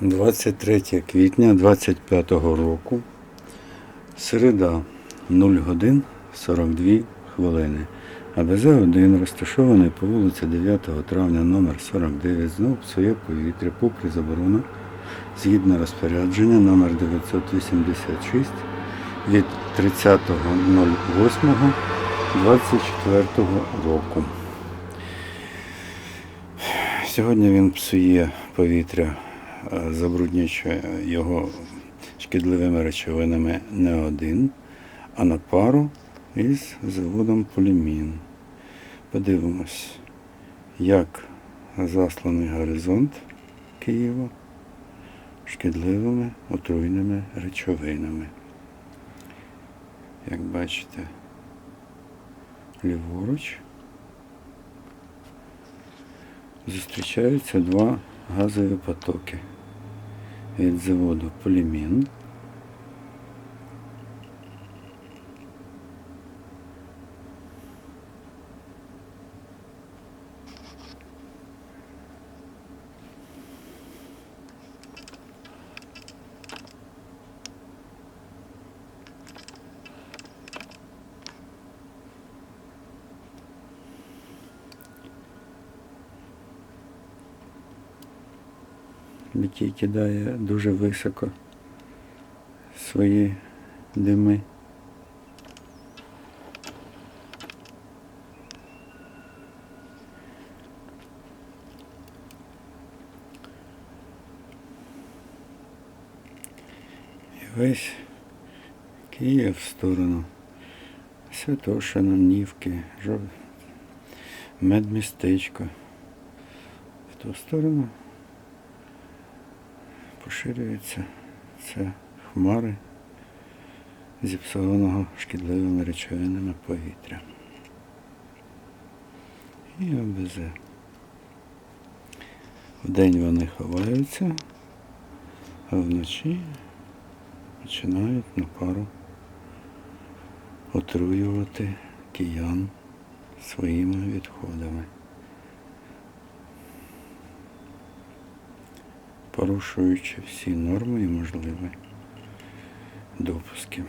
23 квітня 25 року, середа 0 годин 42 хвилини. АБЗ-1 розташований по вулиці 9 травня номер 49 знов псує повітря попри заборону згідно розпорядження номер 986 від 30.08.24 року. Сьогодні він псує повітря, забруднюючи його шкідливими речовинами не один, а на пару із заводом Полімін. Подивимось, як засланий горизонт Києва шкідливими отруйними речовинами. Як бачите, ліворуч зустрічаються два газові потоки від заводу Полімін. Який кидає дуже високо свої дими. І весь Київ в сторону Святошина, Нівки, медмістечко. В ту сторону поширюється це хмари зіпсованого шкідливими речовинами повітря. І ОБЗ. Вдень вони ховаються, а вночі починають на пару отруювати киян своїми відходами. Порушуючи всі норми і можливі допуски.